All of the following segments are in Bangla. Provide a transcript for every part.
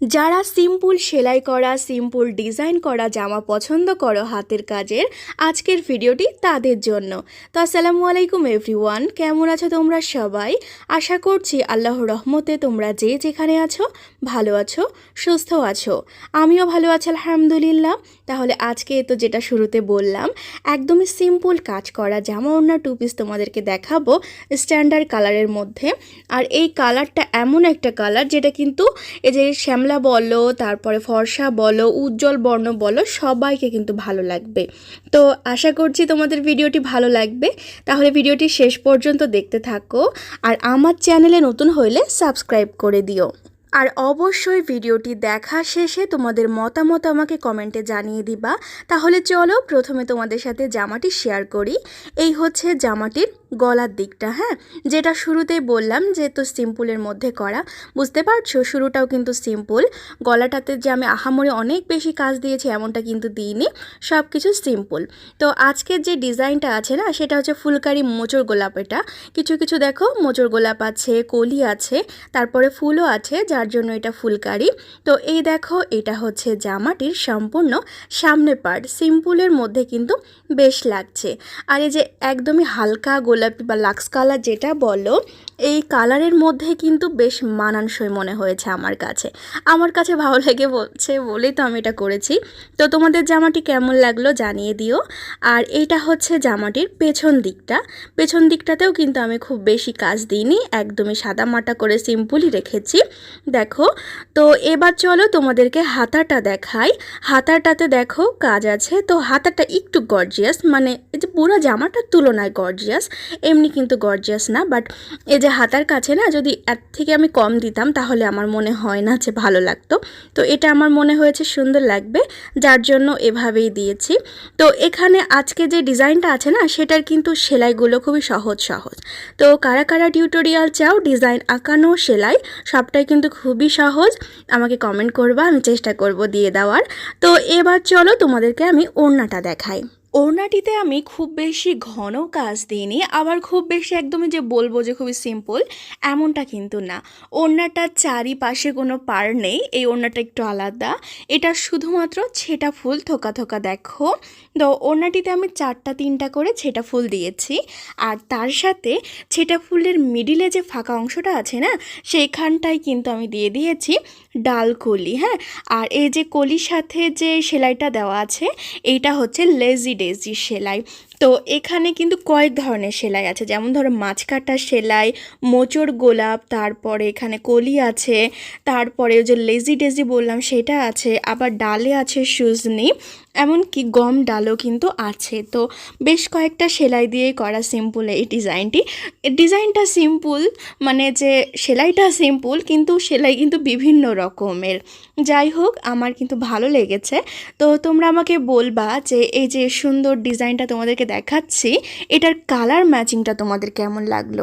যারা সিম্পল সেলাই করা, সিম্পল ডিজাইন করা জামা পছন্দ করো হাতের কাজের, আজকের ভিডিওটি তাদের জন্য। তো আসসালামু আলাইকুম এভরিওয়ান, কেমন আছো তোমরা সবাই? আশা করছি আল্লাহ রহমতে তোমরা যে যেখানে আছো, ভালো আছো, সুস্থ আছো। আমিও ভালো আছি, আলহামদুলিল্লাহ। তাহলে আজকে তো যেটা শুরুতে বললাম, একদমই সিম্পল কাজ করা জামা ওড়না টু পিস তোমাদেরকে দেখাবো স্ট্যান্ডার্ড কালারের মধ্যে। আর এই কালারটা এমন একটা কালার যেটা কিন্তু এই যে শ্যামলা বলো, তারপরে ফর্সা বলো, উজ্জ্বল বর্ণ বলো, সবাইকে কিন্তু ভালো লাগবে। তো আশা করছি তোমাদের ভিডিওটি ভালো লাগবে। তাহলে ভিডিওটি শেষ পর্যন্ত দেখতে থাকো। আর আমার চ্যানেলে নতুন হইলে সাবস্ক্রাইব করে দিও। আর অবশ্যই ভিডিওটি দেখা শেষে তোমাদের মতামত আমাকে কমেন্টে জানিয়ে দিবা। তাহলে চলো প্রথমে তোমাদের সাথে জামাটি শেয়ার করি। এই হচ্ছে জামাটির গলার দিকটা হ্যাঁ? যেটা শুরুতেই বললাম যে তো সিম্পলের মধ্যে করা। বুঝতে পারছ? শুরুটাও কিন্তু সিম্পল গলাটাতে যে আমি আহামরি অনেক বেশি কাজ দিয়েছি এমনটা কিন্তু দিইনি। সব কিছু সিম্পল তো আজকের যে ডিজাইনটা আছে না, সেটা হচ্ছে ফুলকারি মোচর গোলাপ এটা। কিছু কিছু দেখো? মোচর গোলাপ আছে, কলি আছে, তারপরে ফুলও আছে যার জন্য এটা ফুলকারি। তো এই দেখো, এটা হচ্ছে জামাটির সম্পূর্ণ সামনে পার্ট সিম্পলের মধ্যে কিন্তু বেশ লাগছে। আর এই যে একদমই হালকা গোলাপি বা লাক্স কালার যেটা বলো এই কালারের মধ্যে কিন্তু বেশ মানানসই মনে হয়েছে আমার কাছে। আমার কাছে ভালো লেগে বলছে বলেই তো আমি এটা করেছি। তো তোমাদের জামাটি কেমন লাগল জানিয়ে দিও। আর এইটা হচ্ছে জামাটির পেছন দিকটা। পেছন দিকটাতেও কিন্তু আমি খুব বেশি কাজ দিইনি। একদমই সাদা মাটা করে সিম্পলই রেখেছি। দেখো, তো এবার চলো তোমাদেরকে হাতাটা দেখাই। হাতাটাতে দেখো কাজ আছে। তো হাতাটা একটু গর্জিয়াস মানে এই যে পুরো জামাটার তুলনায় গর্জিয়াস এমনি কিন্তু গর্জিয়াস না বাট এই যে হাতার কাছে না যদি এর থেকে আমি কম দিতাম, তাহলে আমার মনে হয় না যে ভালো লাগতো। তো এটা আমার মনে হয়েছে সুন্দর লাগবে, যার জন্য এভাবেই দিয়েছি। তো এখানে আজকে যে ডিজাইনটা আছে না, সেটার কিন্তু সেলাইগুলো খুবই সহজ সহজ। তো কারা কারা টিউটোরিয়াল চাও, ডিজাইন আঁকানো, সেলাই, সবটাই কিন্তু খুবই সহজ। আমাকে কমেন্ট করবা, আমি চেষ্টা করব দিয়ে দেওয়ার। তো এবার চলো তোমাদেরকে আমি ওড়নাটা দেখাই। ওড়নাটিতে আমি খুব বেশি ঘন কাজ দিইনি, আবার খুব বেশি একদমই যে বলব যে খুবই সিম্পল এমনটা কিন্তু না। ওড়নাটার চারিপাশে কোনো পার নেই, এই ওড়নাটা একটু আলাদা। এটা শুধুমাত্র ছেটা ফুল থোকা থোকা দেখো। তো ওড়নাটিতে আমি চারটা তিনটা করে ছেটা ফুল দিয়েছি। আর তার সাথে ছেটা ফুলের মিডিলে যে ফাঁকা অংশটা আছে না সেইখানটায় কিন্তু আমি দিয়ে দিয়েছি ডাল কলি হ্যাঁ? আর এই যে কলির সাথে যে সেলাইটা দেওয়া আছে, এইটা হচ্ছে লেজি ডেজি সেলাই তো এখানে কিন্তু কয়েক ধরনের সেলাই আছে। যেমন ধরো মাছ কাটা সেলাই, মোচড় গোলাপ, তারপরে এখানে কলি আছে, তারপরে ওই যে লেজি ডেজি বললাম সেটা আছে, আবার ডালে আছে সুজনি, এমনকি গম ডালও কিন্তু আছে। তো বেশ কয়েকটা সেলাই দিয়েই করা সিম্পল এই ডিজাইনটি ডিজাইনটা সিম্পল মানে যে সেলাইটা সিম্পল কিন্তু সেলাই কিন্তু বিভিন্ন রকমের। যাই হোক, আমার কিন্তু ভালো লেগেছে। তো তোমরা আমাকে বলবা যে এই যে সুন্দর ডিজাইনটা তোমাদেরকে দেখাচ্ছি, এটার কালার ম্যাচিংটা তোমাদের কেমন লাগল?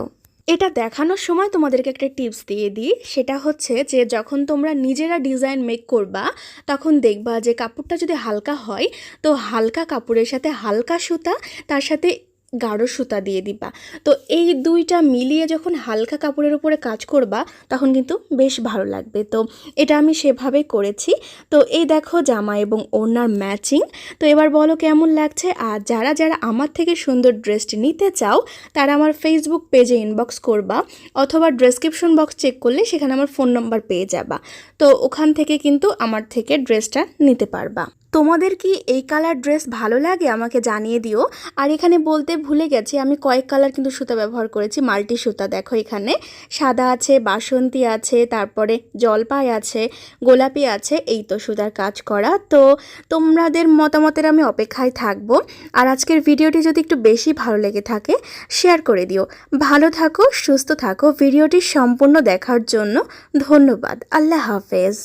এটা দেখানোর সময় তোমাদেরকে একটা টিপস দিয়ে দিই, সেটা হচ্ছে যে যখন তোমরা নিজেরা ডিজাইন মেক করবা, তখন দেখবা যে কাপড়টা যদি হালকা হয়, তো হালকা কাপড়ের সাথে হালকা সুতা, তার সাথে গাঢ় সুতা দিয়ে দিবা। তো এই দুইটা মিলিয়ে যখন হালকা কাপড়ের উপরে কাজ করবা, তখন কিন্তু বেশ ভালো লাগবে। তো এটা আমি সেভাবে করেছি। তো এই দেখো জামা এবং ওড়নার ম্যাচিং। তো এবার বলো কেমন লাগছে? আর যারা যারা আমার থেকে সুন্দর ড্রেসটি নিতে চাও, তারা আমার ফেসবুক পেজে ইনবক্স করবা অথবা ডেসক্রিপশন বক্স চেক করলে সেখানে আমার ফোন নাম্বার পেয়ে যাবা। তো ওখান থেকে কিন্তু আমার থেকে ড্রেসটা নিতে পারবা। তোমাদের কি এই কালার ড্রেস ভালো লাগে? আমাকে জানিয়ে দিও। আর এখানে বলতে ভুলে গেছি, আমি কয়েক কালার কিন্তু সুতা ব্যবহার করেছি। মাল্টি সুতা, দেখো এখানে। সাদা আছে, বাসন্তী আছে, তারপরে জলপাই আছে, গোলাপি আছে, এই তো সুতার কাজ করা। তো তোমাদের মতামতের আমি অপেক্ষায় থাকব। আর আজকের ভিডিওটি যদি একটু বেশি ভালো লেগে থাকে, শেয়ার করে দিও। ভালো থাকো, সুস্থ থাকো। ভিডিওটি সম্পূর্ণ দেখার জন্য ধন্যবাদ। আল্লাহ হাফেজ।